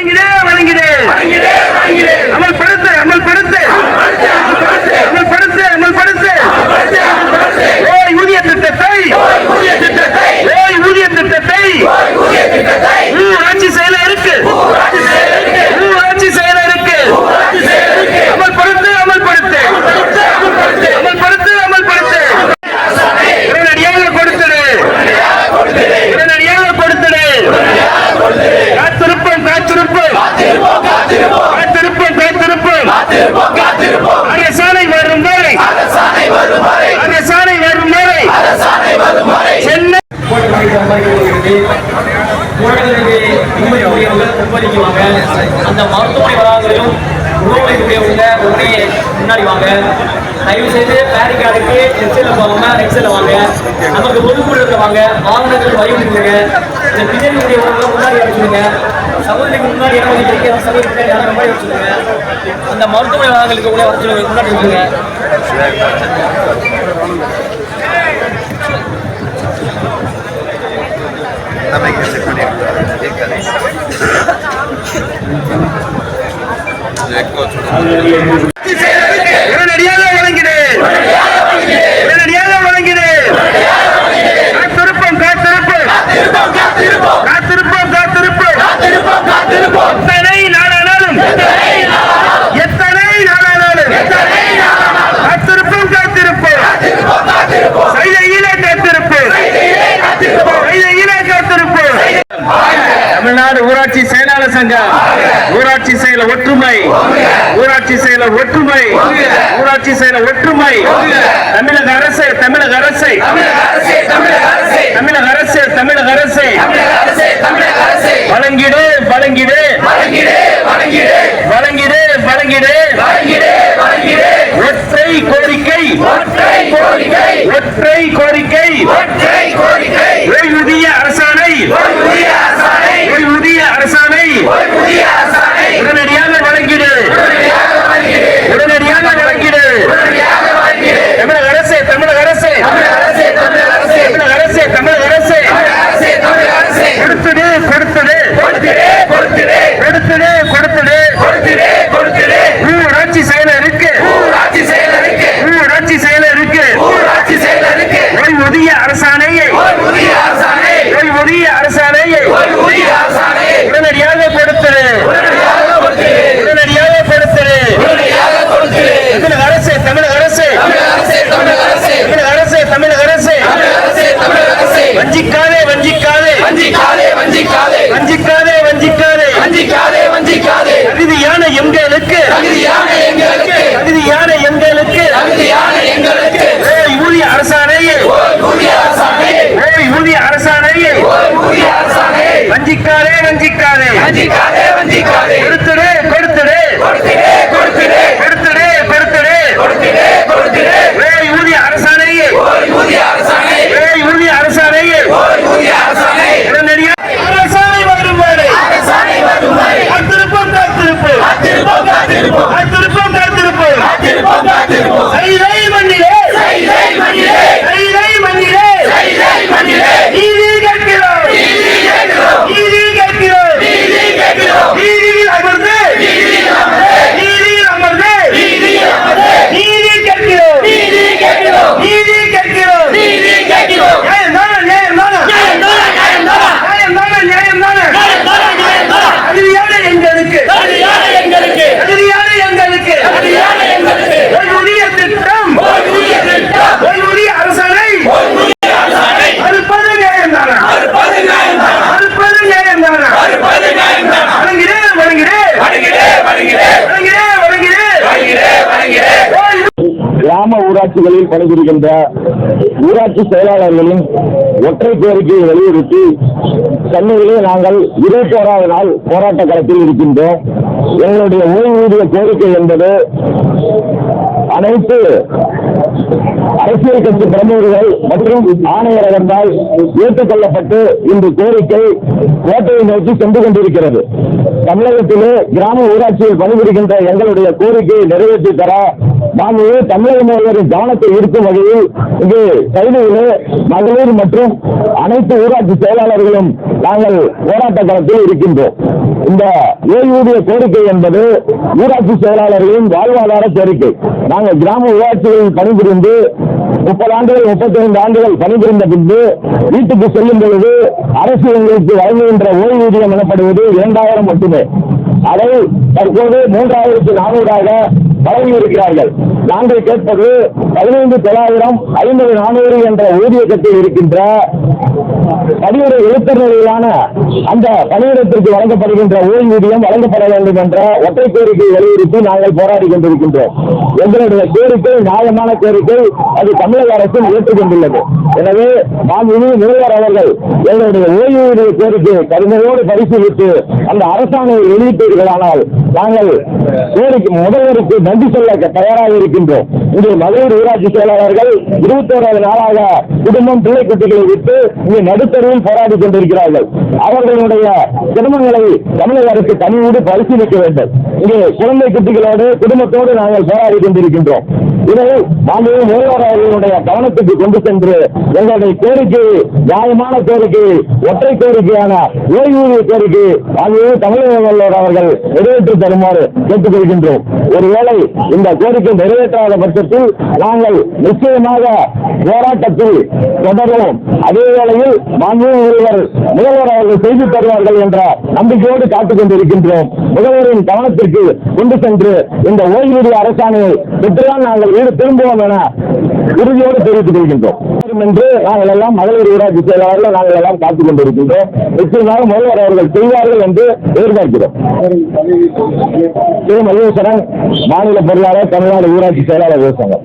வழங்கிடே அமல்படுத்து அமல்படுத்து அமல்படுத்து. அந்த மருத்துவமனை வளாகங்களிலும் உணவுடையவங்க உடனே முன்னாடி வாங்க. தயவு செய்து பேரிகார்டுக்கு எக்ஸில் போவாங்க எக்ஸில் வாங்க. நமக்கு ஒதுக்குள்ள வாங்க. வாகனங்கள் வழிவிடுங்க இந்த பிஜேபி உடையவங்க முன்னாடி வச்சுருங்க சகோதரிக்கு முன்னாடி என்ன வச்சுருக்க சகோதரி மாதிரி வச்சுருங்க அந்த மருத்துவமனை வளாகங்களுக்கு கூட வச்சு முன்னாடி வச்சுருங்க এক தமிழ்நாடு ஊராட்சி செயலாளர் சங்கம். ஊராட்சி செயல ஒற்றுமை. ஊராட்சி செயல ஒற்றுமை. ஊராட்சி செயல ஒற்றுமை. தமிழக அரசு தமிழக அரசு. தமிழக அரசு தமிழக அரசு. வழங்கிடு வழங்கிடு. வழங்கிடு வழங்கிடு. ஒற்றை கோரிக்கை. ஒற்றை கோரிக்கை. ஓய்வூதிய அரசாணை. ஓய்வூதிய கிராம ஊராட்சிகளில் பணிபுரிகின்ற ஊராட்சி செயலாளர்களின் ஒற்றை கோரிக்கையை வலியுறுத்தி சென்னையிலே நாங்கள் இருபத்தி ஓராவது நாள் போராட்ட களத்தில் இருக்கின்றோம். எங்களுடைய ஓய்வூதிய கோரிக்கை என்பது அனைத்து அரசியல் கட்சி பிரமுகர்கள் மற்றும் ஆணையரகத்தால் ஏற்றுக்கொள்ளப்பட்டு இந்த கோரிக்கை கோட்டையை நோக்கி சென்று கொண்டிருக்கிறது. தமிழகத்திலே கிராம ஊராட்சியில் பணிபுரிகின்ற எங்களுடைய கோரிக்கையை நிறைவேற்றி தர நாம் தமிழக முதல்வரின் கவனத்தை ஈர்க்கும் வகையில் இங்கு கைதிகளே மகளிர் மற்றும் அனைத்து ஊராட்சி செயலாளர்களும் நாங்கள் போராட்ட களத்தில் இருக்கின்றோம். இந்த ஓய்வூதிய கோரிக்கை என்பது ஊராட்சி செயலாளர்களின் வாழ்வாதார கோரிக்கை. நாங்கள் கிராம ஊராட்சிகளில் பணிபுரிந்து முப்பது ஆண்டுகள் முப்பத்தைந்து ஆண்டுகள் பணிபுரிந்த பின்பு வீட்டுக்கு செல்லும் பொழுது அரசு எங்களுக்கு வழங்குகின்ற ஓய்வூதியம் எனப்படுவது இரண்டாயிரம் மட்டுமே. அதை தற்போது மூன்றாயிரத்தி நானூறாக வழங்கி இருக்கிறார்கள் நாங்கள் கேட்பது பதினைந்து தொள்ளாயிரம் ஐம்பது நானூறு என்ற ஊதிய கட்டில் இருக்கின்ற பணியிட எழுத்தர் நிலையிலான அந்த பணியிடத்திற்கு வழங்கப்படுகின்ற ஓய்வூதியம் வழங்கப்பட வேண்டும் என்ற ஒற்றை கோரிக்கை வலியுறுத்தி நாங்கள் போராடி கொண்டிருக்கின்றோம். எங்களுடைய கோரிக்கை நியாயமான கோரிக்கை அது தமிழ் தமிழக அரசும் ஏற்றுக்கொண்டுள்ளது. எனவே மாண்புமிகு முதல்வர் அவர்கள் எங்களுடைய ஓய்வூதிய கோரிக்கையை கடுமையோடு பரிசீலித்து அந்த அரசாணையை வெளியிட்டீர்களானால் நாங்கள் கோரிக்கை முதல்வருக்கு நன்றி சொல்ல தயாராக இருக்கின்றோம். இங்கே மகளிர் ஊராட்சி செயலாளர்கள் இருபத்தோராவது நாளாக குடும்பம் பிள்ளை குட்டிகளை விட்டு இங்கே நடுத்தருவில் போராடி கொண்டிருக்கிறார்கள். அவர்களுடைய குடும்பங்களை தமிழக அரசு தனியோடு பரிசீலிக்க வேண்டும். இங்கே குழந்தை குட்டிகளோடு குடும்பத்தோடு நாங்கள் போராடி கொண்டிருக்கின்றோம். இதை மாண்புமிகு முதல்வர் அவர்களுடைய கவனத்துக்கு கொண்டு சென்று எங்களுடைய கோரிக்கை நியாயமான கோரிக்கை ஒற்றை கோரிக்கையான ஓய்வூதிய கோரிக்கை ஆகியவை தமிழக முதல்வர் அவர்கள் நிறைவேற்றி தருமாறு கேட்டுக்கொள்கின்றோம். ஒருவேளை இந்த கோரிக்கை நிறைவேற்றாத பட்சத்தில் நாங்கள் நிச்சயமாக போராட்டத்தில் தொடருவோம். அதே வேளையில் மாண்புமிகு முதல்வர் முதல்வர் அவர்கள் செய்து தருவார்கள் என்ற நம்பிக்கையோடு காத்துக் கொண்டிருக்கின்றோம் முதல்வரின் கவனத்திற்கு கொண்டு சென்று இந்த ஓய்வூதிய அரசாணையை பெற்றுதான் நாங்கள் வீடு திரும்பவும் என உறுதியோடு தெரிவித்துக் கொள்கின்றோம். என்று நாங்கள் எல்லாம் மகளிர் ஊராட்சி செயலாளர்கள் நாங்கள் எல்லாம் காத்துக் கொண்டிருக்கின்றோம். நிச்சயமாக முதல்வர் அவர்கள் செய்வார்கள் என்று எதிர்பார்க்கிறோம். திரு மகேஸ்வரன் மாநில பொருளாளர் தமிழ்நாடு ஊராட்சி செயலாளர் விவசாயம்